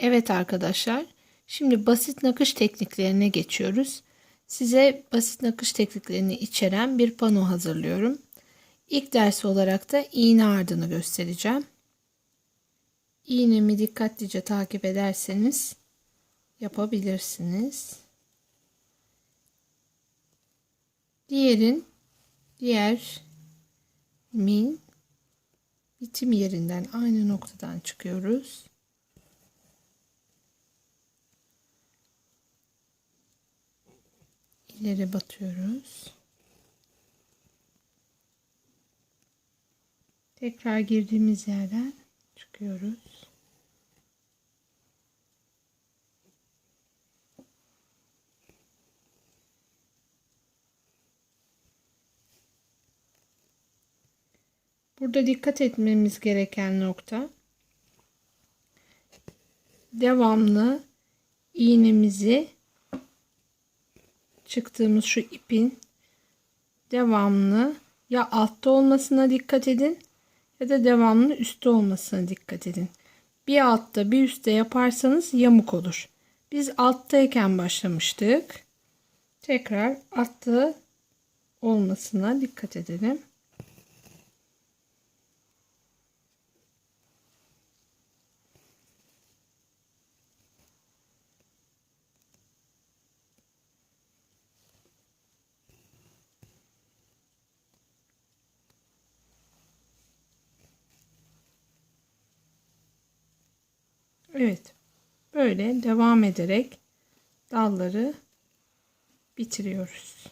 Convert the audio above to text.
Evet arkadaşlar, şimdi basit nakış tekniklerine geçiyoruz. Size basit nakış tekniklerini içeren bir pano hazırlıyorum. İlk ders olarak da iğne ardını göstereceğim. İğnemi dikkatlice takip ederseniz yapabilirsiniz. Diğerin diğer min bitim yerinden aynı noktadan çıkıyoruz. İleri batıyoruz. Tekrar girdiğimiz yerden çıkıyoruz. Burada dikkat etmemiz gereken nokta devamlı iğnemizi çıktığımız şu ipin devamlı ya altta olmasına dikkat edin ya da devamlı üstte olmasına dikkat edin. Bir altta bir üstte yaparsanız yamuk olur. Biz alttayken başlamıştık. Tekrar altta olmasına dikkat edelim. Evet. Böyle devam ederek dalları bitiriyoruz.